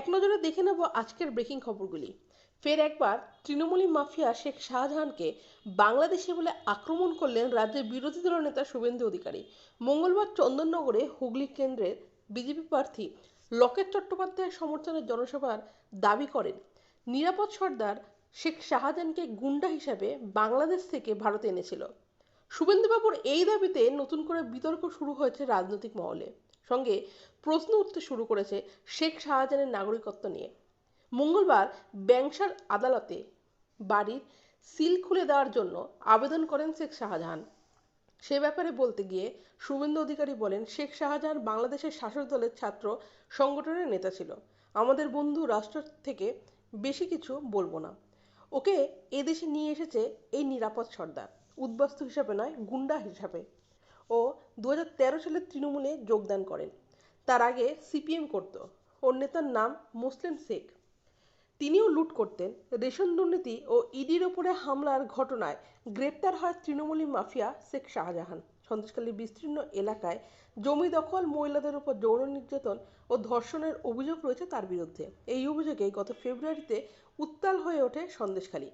এক নজরে দেখে নেব আজকের ব্রেকিং খবরগুলি। ফের একবার তৃণমূলী মাফিয়া শেখ শাহজাহানকে বাংলাদেশি বলে আক্রমণ করলেন রাজ্যের বিরোধী দলের নেতা শুভেন্দু অধিকারী। মঙ্গলবার চন্দননগরে হুগলি কেন্দ্রের বিজেপি প্রার্থী লকেট চট্টোপাধ্যায়ের সমর্থনে জনসভার দাবি করেন, নিরাপদ সর্দার শেখ শাহজাহানকে গুন্ডা হিসাবে বাংলাদেশ থেকে ভারতে এনেছিল। শুভেন্দুবাবুর এই দাবিতে নতুন করে বিতর্ক শুরু হয়েছে রাজনৈতিক মহলে। সঙ্গে প্রশ্ন উঠতে শুরু করেছে শেখ শাহজাহানের নাগরিকত্ব নিয়ে। মঙ্গলবার ব্যাংশার আদালতে বাড়ির সিল খুলে দেওয়ার জন্য আবেদন করেন শেখ শাহজাহান। সে ব্যাপারে বলতে গিয়ে শুভেন্দু অধিকারী বলেন, শেখ শাহজাহান বাংলাদেশের শাসক দলের ছাত্র, সংগঠনের নেতা ছিল। আমাদের বন্ধু রাষ্ট্র থেকে বেশি কিছু বলব না। ওকে এদেশে নিয়ে এসেছে এই নিরাপদ সর্দার। উদ্বাস্তু হিসাবে নয়, গুন্ডা হিসাবে। ও দু সালে তৃণমূলে যোগদান করেন। তার আগে সিপিএম করত। ওর নেতার নাম মুসলিম শেখ। তিনিও লুট করতেন। রেশন দুর্নীতি ও ইডির ওপরে হামলার ঘটনায় গ্রেপ্তার হয় তৃণমূলী মাফিয়া শেখ শাহজাহান। সন্দেশখালী বিস্তীর্ণ এলাকায় জমি দখল, মহিলাদের উপর যৌন নির্যাতন ও ধর্ষণের অভিযোগ রয়েছে তার বিরুদ্ধে। এই অভিযোগে গত ফেব্রুয়ারিতে উত্তাল হয়ে ওঠে সন্দেশখালী।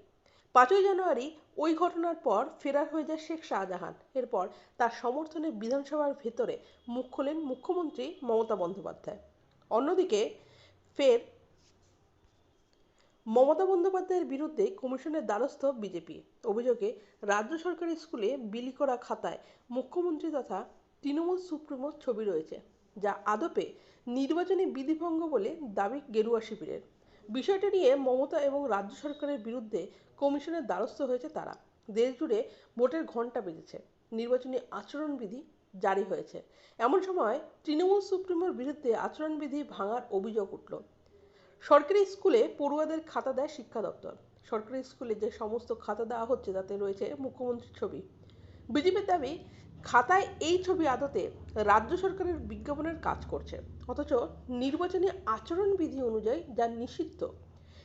পাঁচই জানুয়ারি ওই ঘটনার পর ফেরার হয়ে যায় শেখ শাহজাহান। এরপর তার সমর্থনে বিধানসভার ভেতরে মুখ খোলেন মুখ্যমন্ত্রী মমতা বন্দ্যোপাধ্যায়। অন্যদিকে ফের মমতা বন্দ্যোপাধ্যায়ের বিরুদ্ধে কমিশনের দ্বারস্থ বিজেপি। অভিযোগে রাজ্য সরকারি স্কুলে বিলি করা খাতায় মুখ্যমন্ত্রী তথা তৃণমূল সুপ্রিমোর ছবি রয়েছে, যা আদপে নির্বাচনী বিধিভঙ্গ বলে দাবি গেরুয়া শিবিরের। বিষয়টি নিয়ে মমতা এবং রাজ্য সরকারের বিরুদ্ধে কমিশনের দ্বারস্থ হয়েছে তারা। দেশ জুড়ে ভোটের ঘণ্টা বেজেছে। নির্বাচনী আচরণবিধি জারি হয়েছে। এমন সময় তৃণমূল সুপ্রিমোর বিরুদ্ধে আচরণবিধি ভাঙার অভিযোগ উঠল। সরকারি স্কুলে পড়ুয়াদের খাতা দেয় শিক্ষা দপ্তর। সরকারি স্কুলে যে সমস্ত খাতা দেওয়া হচ্ছে তাতে রয়েছে মুখ্যমন্ত্রীর ছবি। বিজেপির দাবি খাতায় এই ছবি আদতে রাজ্য সরকারের বিজ্ঞাপনের কাজ করছে। অথচ নির্বাচনী আচরণবিধি অনুযায়ী যা নিষিদ্ধ,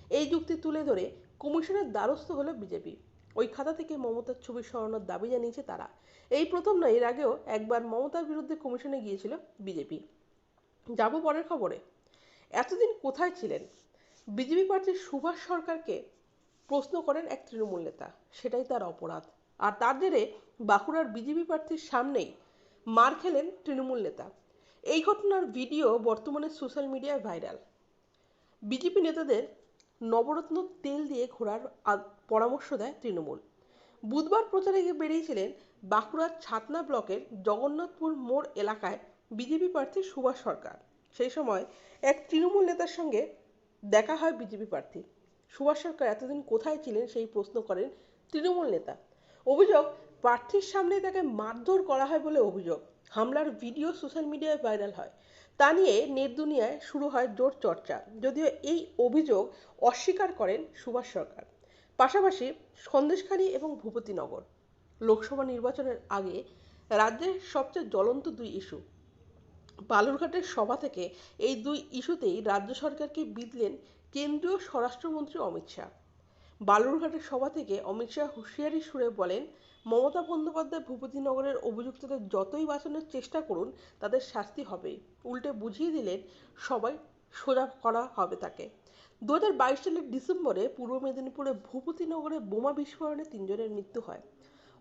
এই যুক্তি তুলে ধরে কমিশনের দ্বারস্থ হলো বিজেপি। ওই খাতা থেকে মমতার ছবি সরানোর দাবি জানিয়েছে তারা। এই প্রথম নয়, এর আগেও একবার মমতার বিরুদ্ধে কমিশনে গিয়েছিল বিজেপি। যাব পরের খবরে। এতদিন কোথায় ছিলেন? বিজেপি প্রার্থী সুভাষ সরকারকে প্রশ্ন করেন এক তৃণমূল নেতা। সেটাই তার অপরাধ। আর তার জেরে বাঁকুড়ার বিজেপি প্রার্থীর সামনেই মার খেলেন তৃণমূল নেতা। এই ঘটনার ভিডিও বর্তমানে সোশ্যাল মিডিয়ায় ভাইরাল। বিজেপি নেতাদের নবরত্ন তেল দিয়ে ঘোরার পরামর্শ দেয় তৃণমূল। বুধবার প্রচারে বেরিয়েছিলেন বাঁকুড়ার ছাতনা ব্লকের জগন্নাথপুর মোড় এলাকায় বিজেপি প্রার্থী সুভাষ সরকার। সেই সময় এক তৃণমূল নেতার সঙ্গে দেখা হয় বিজেপি প্রার্থী। সুভাষ সরকার এতদিন কোথায় ছিলেন সেই প্রশ্ন করেন তৃণমূল নেতা। অভিযোগ প্রার্থীর সামনে তাকে মারধর করা হয় বলে অভিযোগ। হামলার ভিডিও সোশ্যাল মিডিয়ায় ভাইরাল হয়। তা নিয়ে নেট দুনিয়ায় শুরু হয় জোর চর্চা। যদিও এই অভিযোগ অস্বীকার করেন সুভাষ সরকার। পাশাপাশি সন্দেশখালী এবং ভূপতিনগর লোকসভা নির্বাচনের আগে রাজ্যের সবচেয়ে জ্বলন্ত দুই ইস্যু। বালুরঘাটের সভা থেকে এই দুই ইস্যুতেই রাজ্য সরকারকে বিদলেন কেন্দ্রীয় স্বরাষ্ট্রমন্ত্রী অমিত শাহ। বালুরঘাটের সভা থেকে অমিত শাহ হুঁশিয়ারি সুরে বলেন, মমতা বন্দ্যোপাধ্যায় ভূপতিনগরের অভিযুক্তদের যতই বাঁচানোর চেষ্টা করুন, তাদের শাস্তি হবেই উল্টে বুঝিয়ে দিলেন, সবাই সোজা করা হবে তাকে। দু হাজার বাইশ সালের ডিসেম্বরে পূর্ব মেদিনীপুরে ভূপতিনগরে বোমা বিস্ফোরণে তিনজনের মৃত্যু হয়।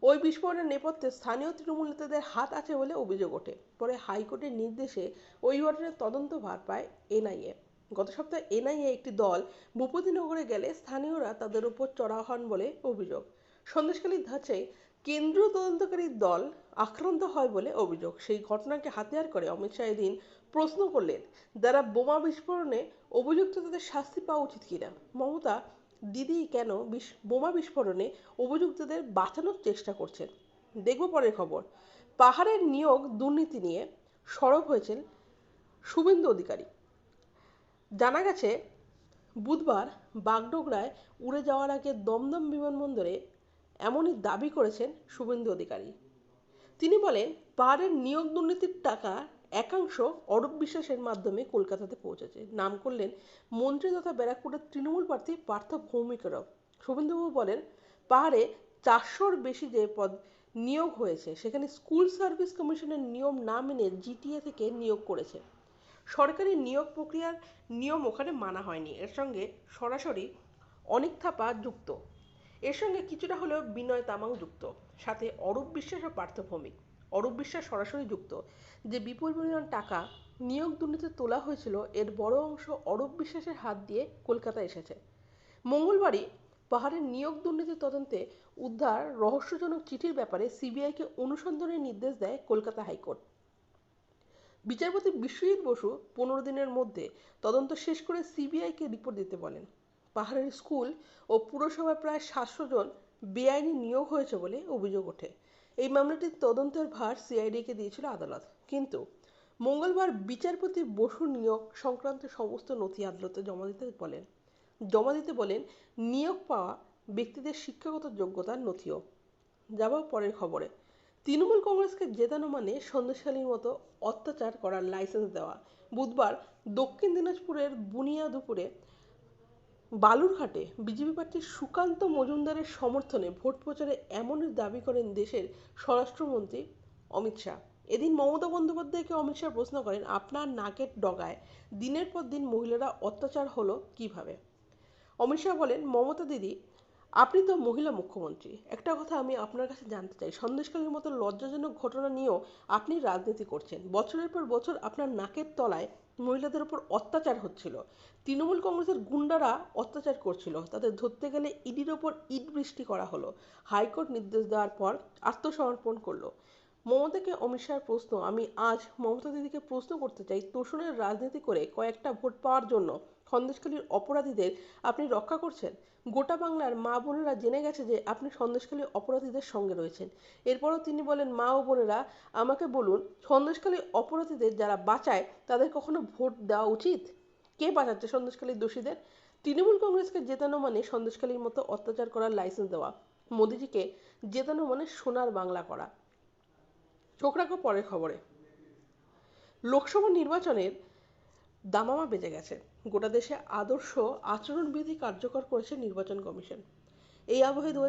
ওই বিস্ফোরণের নেপথ্যে স্থানীয় তৃণমূল নেতাদের হাত আছে বলে অভিযোগ ওঠে। পরে হাইকোর্টের নির্দেশে ওই ঘটনার তদন্ত ভার পায় এনআইএ। গত সপ্তাহে এনআইএ একটি দল ভূপতিনগরে গেলে স্থানীয়রা তাদের উপর চড়া হন বলে অভিযোগ। সন্দেশখালীর ধাঁচে কেন্দ্রীয় তদন্তকারী দল আক্রান্ত হয় বলে অভিযোগ। সেই ঘটনাকে হাতিয়ার করে অমিত শাহ এদিন প্রশ্ন করলেন যারা বোমা বিস্ফোরণে অভিযুক্ত তাদের শাস্তি পাওয়া উচিত কিনা? মমতা, দিদি, কেন বোমা বিস্ফোরণে অভিযুক্তদের বাঁচানোর চেষ্টা করছেন? দেখব পরের খবর। পাহাড়ের নিয়োগ দুর্নীতি নিয়ে সরব হয়েছেন শুভেন্দু অধিকারী। জানা গেছে, বুধবার বাগডোগরায় উড়ে যাওয়ার আগে দমদম বিমানবন্দরে এমনই দাবি করেছেন শুভেন্দু অধিকারী। তিনি বলেন, পাহাড়ের নিয়োগ দুর্নীতির টাকা একাংশ অরূপ বিশ্বাসের মাধ্যমে কলকাতাতে পৌঁছেছে। নাম করলেন মন্ত্রী তথা ব্যারাকপুরের তৃণমূল প্রার্থী পার্থ ভৌমিকরব শুভেন্দুবাবু বলেন, পাহাড়ে চারশোর বেশি যে পদ নিয়োগ হয়েছে, সেখানে স্কুল সার্ভিস কমিশনের নিয়ম না মেনে জিটিএ থেকে নিয়োগ করেছে। সরকারি নিয়োগ প্রক্রিয়ার নিয়ম ওখানে মানা হয়নি। এর সঙ্গে সরাসরি অনেক থাপা যুক্ত। এর সঙ্গে কিছুটা হলেও বিনয় তামাং যুক্ত। সাথে অরূপ বিশ্বাস ও পার্থ ভৌমিক। অরূপ বিশ্বাস সরাসরি যুক্ত। যে বিপুল পরিমাণ টাকা নিয়োগ দুর্নীতিতে তোলা হয়েছিল, এর বড় অংশ অরূপ বিশ্বাসের হাত দিয়ে কলকাতা এসেছে। মঙ্গলবারই পাহাড়ের নিয়োগ দুর্নীতি তদন্তে উদ্ধার রহস্যজনক চিঠির ব্যাপারে সিবিআইকে অনুসন্ধানের নির্দেশ দেয় কলকাতা হাইকোর্ট। বিচারপতি বিশ্বজিৎ বসু পনেরো দিনের মধ্যে তদন্ত শেষ করে সিবিআইকে রিপোর্ট দিতে বলেন। পাহাড়ের স্কুল ও পুরসভার প্রায় সাতশো জন বেআইনি নিয়োগ হয়েছে বলে অভিযোগ ওঠে। এই মামলাটির তদন্তের ভার সিআইডিকে দিয়েছিল আদালত। কিন্তু মঙ্গলবার বিচারপতি বসু নিয়োগ সংক্রান্ত সমস্ত নথি আদালতে জমা দিতে বলেন। জমা দিতে বলেন, নিয়োগ পাওয়া ব্যক্তিদের শিক্ষাগত যোগ্যতার নথিও। যাব পরের খবরে। তৃণমূল কংগ্রেসকে জেতানো মানে সন্দেশখালীর মতো অত্যাচার করার লাইসেন্স দেওয়া। বুধবার দক্ষিণ দিনাজপুরের বুনিয়াদুপুরে বালুরঘাটে বিজেপি প্রার্থী সুকান্ত মজুমদারের সমর্থনে ভোট প্রচারে এমনই দাবি করেন দেশের স্বরাষ্ট্রমন্ত্রী অমিত শাহ। এদিন মমতা বন্দ্যোপাধ্যায়কে অমিত শাহ প্রশ্ন করেন, আপনার নাকের ডগায় দিনের পর দিন মহিলারা অত্যাচার হলো কীভাবে? অমিত শাহ বলেন, মমতা দিদি আপনি তো মহিলা মুখ্যমন্ত্রী। একটা কথা আমি আপনার কাছে জানতে চাই। সন্দেশকালীর মতো লজ্জাজনক ঘটনা নিয়েও আপনি রাজনীতি করছেন। বছরের পর বছর আপনার নাকের তলায় মহিলাদের উপর অত্যাচার হচ্ছিল। তৃণমূল কংগ্রেসের গুন্ডারা অত্যাচার করছিল। তাদের ধরতে গেলে ইডির ওপর ইট বৃষ্টি করা হলো। হাইকোর্ট নির্দেশ দেওয়ার পর আত্মসমর্পণ করল। মমতাকে অমিত শাহের প্রশ্ন। আমি আজ মমতা দিদিকে প্রশ্ন করতে চাই। তোষণের রাজনীতি করে কয়েকটা ভোট পাওয়ার জন্য সন্দেশখালীর অপরাধীদের আপনি রক্ষা করছেন? গোটা বাংলার মা বোনেরা জেনে গেছে যে আপনি সন্দেশখালী অপরাধীদের সঙ্গে রয়েছেন। এরপরও তিনি বলেন, মা ও বোনেরা, আমাকে বলুন, সন্দেশখালী অপরাধীদের যারা বাঁচায়, তাদের কখনো ভোট দেওয়া উচিত? কে বাঁচাচ্ছে সন্দেশখালীর দোষীদের? তৃণমূল কংগ্রেসকে জেতানো মানে সন্দেশখালীর মতো অত্যাচার করার লাইসেন্স দেওয়া, মোদিজিকে জেতানো মানে সোনার বাংলা করা। চোখ রাখো পরের খবরে। লোকসভা নির্বাচনের দামামা বেজে গেছে। গোটা দেশে আদর্শ আচরণবিধি কার্যকর করেছে নির্বাচন কমিশন। এই আবহে দু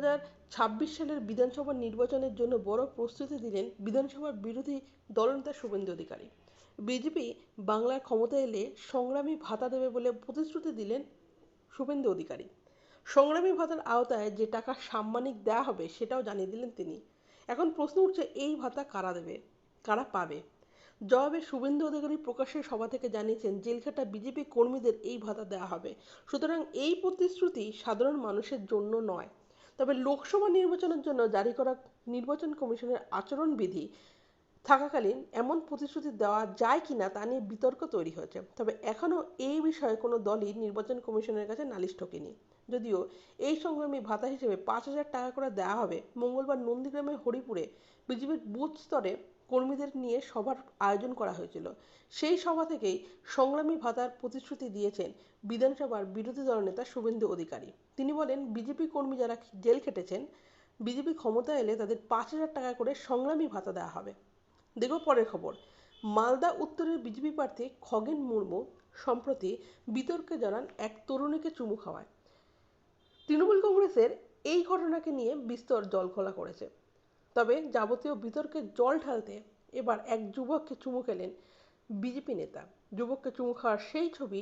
ছাব্বিশ সালের বিধানসভা নির্বাচনের জন্য বড় প্রস্তুতি দিলেন বিধানসভার বিরোধী দলনেতা শুভেন্দু অধিকারী। বিজেপি বাংলার ক্ষমতা এলে সংগ্রামী ভাতা দেবে বলে প্রতিশ্রুতি দিলেন শুভেন্দু অধিকারী। সংগ্রামী ভাতার আওতায় যে টাকা সাম্মানিক দেওয়া হবে সেটাও জানিয়ে দিলেন তিনি। এখন প্রশ্ন উঠছে, এই ভাতা কারা দেবে? কারা পাবে? জবাবে শুভেন্দু অধিকারী প্রকাশ্যে সভা থেকে জানিয়েছেন, জেলখাটা বিজেপি কর্মীদের এই ভাতা দেওয়া হবে। সুতরাং এই প্রতিশ্রুতি সাধারণ মানুষের জন্য নয়। তবে লোকসভা নির্বাচনের জন্য জারি করা নির্বাচন কমিশনের আচরণবিধি থাকাকালীন এমন প্রতিশ্রুতি দেওয়া যায় কিনা তা নিয়ে বিতর্ক তৈরি হয়েছে। তবে এখনও এই বিষয়ে কোনো দলই নির্বাচন কমিশনের কাছে নালিশ ঠকেনি। যদিও এই সংগ্রামী ভাতা হিসেবে পাঁচ হাজার টাকা করে দেওয়া হবে। মঙ্গলবার নন্দীগ্রামের হরিপুরে বিজেপির বুথ স্তরে কর্মীদের নিয়ে সভার আয়োজন করা হয়েছিল। সেই সভা থেকেই সংগ্রামী ভাতার প্রতিশ্রুতি দিয়েছেন বিধানসভার বিরোধী দলনেতা শুভেন্দু অধিকারী। তিনি বলেন, বিজেপি কর্মী যারা জেল খেটেছেন, বিজেপি ক্ষমতা এলে তাদের পাঁচ হাজার টাকা করে সংগ্রামী ভাতা দেওয়া হবে। দেখো পরের খবর। মালদা উত্তরের বিজেপি প্রার্থী খগেন মুর্মু সম্প্রতি বিতর্কে জানান এক তরুণীকে চুমু খাওয়ায়। তৃণমূল কংগ্রেসের এই ঘটনাকে নিয়ে বিস্তর জলখোলা করেছে। তবে যাবতীয় বিতর্কে জল ঢালতে এবার এক যুবককে চুমু খেলেন বিজেপি নেতা। যুবককে চুমু খাওয়ার সেই ছবি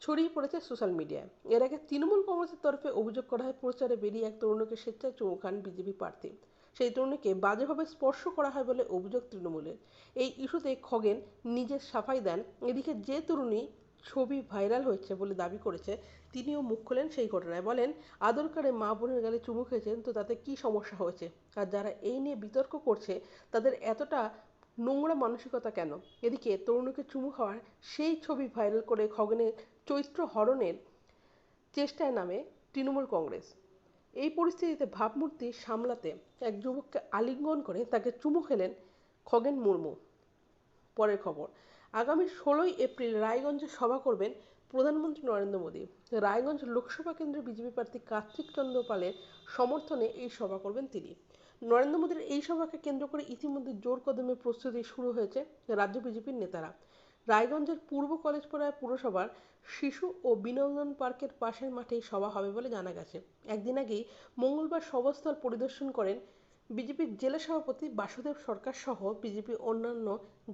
ছড়িয়ে পড়েছে সোশ্যাল মিডিয়ায়। এর আগে তৃণমূল কংগ্রেসের তরফে অভিযোগ করা হয়, প্রচারে বেরিয়ে এক তরুণীকে স্বেচ্ছায় চুমু খান বিজেপি প্রার্থী। সেই তরুণীকে বাজেভাবে স্পর্শ করা হয় বলে অভিযোগ তৃণমূলের। এই ইস্যুতে খগেন নিজের সাফাই দেন। এদিকে যে তরুণী ছবি ভাইরাল হয়েছে বলে দাবি করেছে। তিনিও মুখ খোলেন সেই ঘটনায়। বলেন, আদর করে মা বোনের গালে চুমু খেয়েছেন, তো তাতে কি সমস্যা হয়েছে? আর যারা এই নিয়ে বিতর্ক করছে, তাদের এতটা নোংরা মানসিকতা কেন? এদিকে তরুণীকে চুমু খাওয়ার সেই ছবি ভাইরাল করে খগেনের চৈত্র হরণের চেষ্টায় নামে তৃণমূল কংগ্রেস। এই পরিস্থিতিতে ভাবমূর্তি সামলাতে এক যুবককে আলিঙ্গন করে তাকে চুমু খেলেন খগেন মুর্মু। পরের খবর আগামী ষোলোই এপ্রিল রায়গঞ্জে সভা করবেন প্রধানমন্ত্রী নরেন্দ্র মোদী। রায়গঞ্জ লোকসভা কেন্দ্রের বিজেপি প্রার্থী কার্তিক চন্দ্র পালের সমর্থনে এই সভা করবেন তিনি। নরেন্দ্র মোদীর এই সভাকে কেন্দ্র করে ইতিমধ্যে জোর কদমে প্রস্তুতি শুরু হয়েছে রাজ্য বিজেপির নেতারা। রায়গঞ্জের পূর্ব কলেজপাড়ায় পুরসভার শিশু ও বিনোদন পার্কের পাশের মাঠেই সভা হবে বলে জানা গেছে। একদিন আগেই মঙ্গলবার সভাস্থল পরিদর্শন করেন বিজেপির জেলা সভাপতি বাসুদেব সরকার সহ বিজেপির অন্যান্য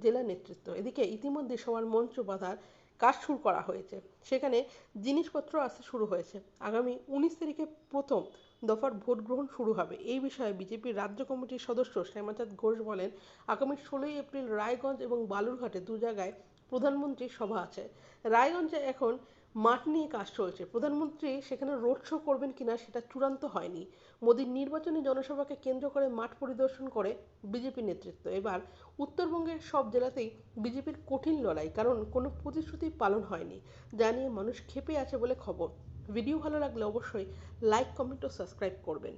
জেলা নেতৃত্ব। এদিকে ইতিমধ্যে সবার মঞ্চ বাঁধার কাজ শুরু করা হয়েছে। সেখানে জিনিসপত্র আসতে শুরু হয়েছে। আগামী উনিশ তারিখে প্রথম দফার ভোট গ্রহণ শুরু হবে। এই বিষয়ে বিজেপির রাজ্য কমিটির সদস্য শ্যামাচাঁদ ঘোষ বলেন, আগামী ষোলোই এপ্রিল রায়গঞ্জ এবং বালুরঘাটে দু জায়গায় প্রধানমন্ত্রীর সভা আছে। রায়গঞ্জে এখন মাঠ নিয়ে কাজ চলছে। প্রধানমন্ত্রী সেখানে রোড শো করবেন কিনা সেটা চূড়ান্ত হয়নি। মোদীর নির্বাচনী জনসভাকে কেন্দ্র করে মাঠ পরিদর্শন করে বিজেপি নেতৃত্ব। এবার উত্তরবঙ্গের সব জেলাতেই বিজেপির কঠিন লড়াই, কারণ কোনো প্রতিশ্রুতি পালন হয়নি। যা নিয়ে মানুষ ক্ষেপে আছে বলে খবর। ভিডিও ভালো লাগলে অবশ্যই লাইক কমেন্ট ও সাবস্ক্রাইব করবেন।